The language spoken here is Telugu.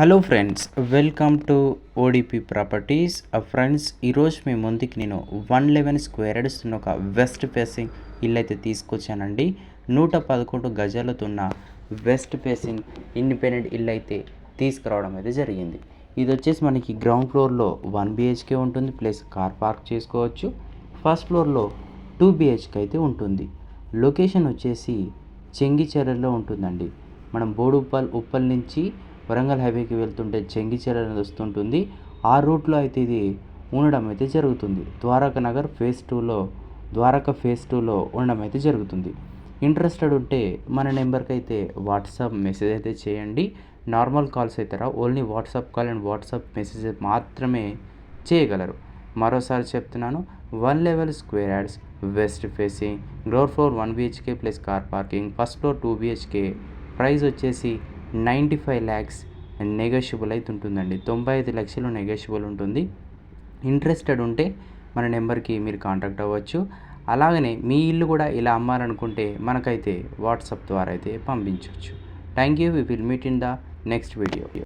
Hello friends welcome to ODP properties friends ఈరోజు మీ ముందుకి నేను వన్ లెవెన్ స్క్వేర్ యార్డ్స్ ఉన్న ఒక వెస్ట్ ఫేసింగ్ ఇల్లు అయితే తీసుకొచ్చానండి. నూట పదకొండు గజాలతో ఉన్న వెస్ట్ ఫేసింగ్ ఇండిపెండెంట్ ఇల్లు అయితే తీసుకురావడం అయితే జరిగింది. ఇది వచ్చేసి మనకి గ్రౌండ్ ఫ్లోర్లో వన్ బిహెచ్కే ఉంటుంది ప్లస్ కార్ పార్క్ చేసుకోవచ్చు. ఫస్ట్ ఫ్లోర్లో టూ బిహెచ్కే అయితే ఉంటుంది. లొకేషన్ వచ్చేసి చెంగిచెరలో ఉంటుందండి. మనం బోడుప్పల్ ఉప్పల్ నుంచి వరంగల్ హైవేకి వెళ్తుంటే చెంగిచేల అనేది వస్తుంటుంది. ఆ రూట్లో అయితే ఇది ఉండడం అయితే జరుగుతుంది. ద్వారకా నగర్ ఫేజ్ టూలో ద్వారకా ఫేజ్ టూలో ఉండడం అయితే జరుగుతుంది. ఇంట్రెస్టెడ్ ఉంటే మన నెంబర్కి అయితే వాట్సాప్ మెసేజ్ అయితే చేయండి. నార్మల్ కాల్స్ అయితే రా only WhatsApp call and WhatsApp message మాత్రమే చేయగలరు. మరోసారి చెప్తున్నాను one level square yards west facing ground floor one BHK plus car parking first floor two BHK price వచ్చేసి నైంటీ ఫైవ్ ల్యాక్స్ నెగోషియబుల్ అయితే ఉంటుందండి తొంభై ఐదు లక్షలు నెగోషియబుల్ ఉంటుంది. ఇంట్రెస్టెడ్ ఉంటే మన నెంబర్కి మీరు కాంటాక్ట్ అవ్వచ్చు. అలాగనే మీ ఇల్లు కూడా ఇలా అమ్మాలనుకుంటే మనకైతే వాట్సాప్ ద్వారా అయితే పంపించవచ్చు thank you. We will meet in the next video.